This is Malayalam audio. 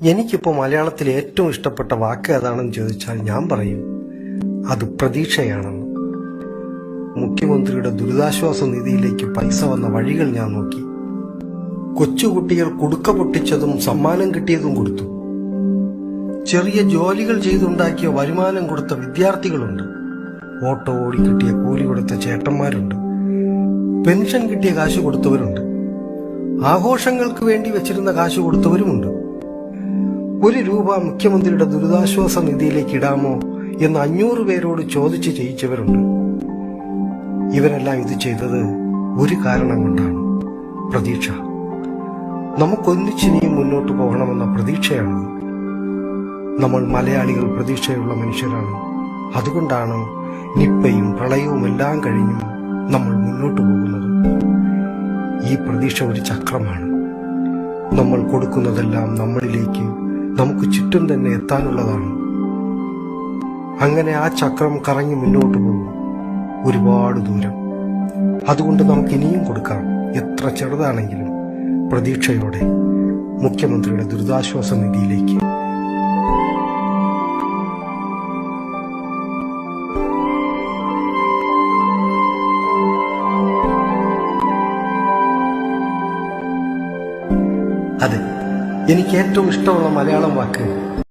എനിക്കിപ്പോൾ മലയാളത്തിൽ ഏറ്റവും ഇഷ്ടപ്പെട്ട വാക്ക് ഏതാണെന്ന് ചോദിച്ചാൽ ഞാൻ പറയും അത് പ്രതീക്ഷയാണെന്ന്. മുഖ്യമന്ത്രിയുടെ ദുരിതാശ്വാസ നിധിയിലേക്ക് പൈസ വന്ന വഴികൾ ഞാൻ നോക്കി. കൊച്ചുകുട്ടികൾ കുടുക്ക പൊട്ടിച്ചതും സമ്മാനം കിട്ടിയതും കൊടുത്തു. ചെറിയ ജോലികൾ ചെയ്തുണ്ടാക്കിയ വരുമാനം കൊടുത്ത വിദ്യാർത്ഥികളുണ്ട്. ഓട്ടോ ഓടി കിട്ടിയ കൂലി കൊടുത്ത ചേട്ടന്മാരുണ്ട്. പെൻഷൻ കിട്ടിയ കാശ് കൊടുത്തവരുണ്ട്. ആഘോഷങ്ങൾക്ക് വേണ്ടി വെച്ചിരുന്ന കാശ് കൊടുത്തവരുമുണ്ട്. ഒരു രൂപ മുഖ്യമന്ത്രിയുടെ ദുരിതാശ്വാസ നിധിയിലേക്ക് ഇടാമോ എന്ന് അഞ്ഞൂറ് പേരോട് ചോദിച്ച് ചെയ്യിച്ചവരുണ്ട് ഇവരെല്ലാം ഇത് ചെയ്തത് ഒരു കാരണം കൊണ്ടാണ്. പ്രതീക്ഷ. നമുക്കൊന്നിച്ചിനിയും മുന്നോട്ട് പോകണമെന്ന പ്രതീക്ഷയാണ്. നമ്മൾ മലയാളികൾ പ്രതീക്ഷയുള്ള മനുഷ്യരാണ്. അതുകൊണ്ടാണ് നിപ്പയും പ്രളയവും എല്ലാം കഴിഞ്ഞും നമ്മൾ മുന്നോട്ട് പോകുന്നത്. ഈ പ്രതീക്ഷ ഒരു ചക്രമാണ്. നമ്മൾ കൊടുക്കുന്നതെല്ലാം നമ്മളിലേക്ക് നമുക്ക് ചുറ്റും തന്നെ എത്താനുള്ളതാണ്. അങ്ങനെ ആ ചക്രം കറങ്ങി മുന്നോട്ട് പോകും. ഒരുപാട് ദൂരം. അതുകൊണ്ട് നമുക്ക് ഇനിയും കൊടുക്കാം. എത്ര ചെറുതാണെങ്കിലും പ്രതീക്ഷയോടെ. മുഖ്യമന്ത്രിയുടെ ദുരിതാശ്വാസ നിധിയിലേക്ക്. അതെ. എനിക്ക് ഏറ്റവും ഇഷ്ടമുള്ള മലയാളം വാക്ക്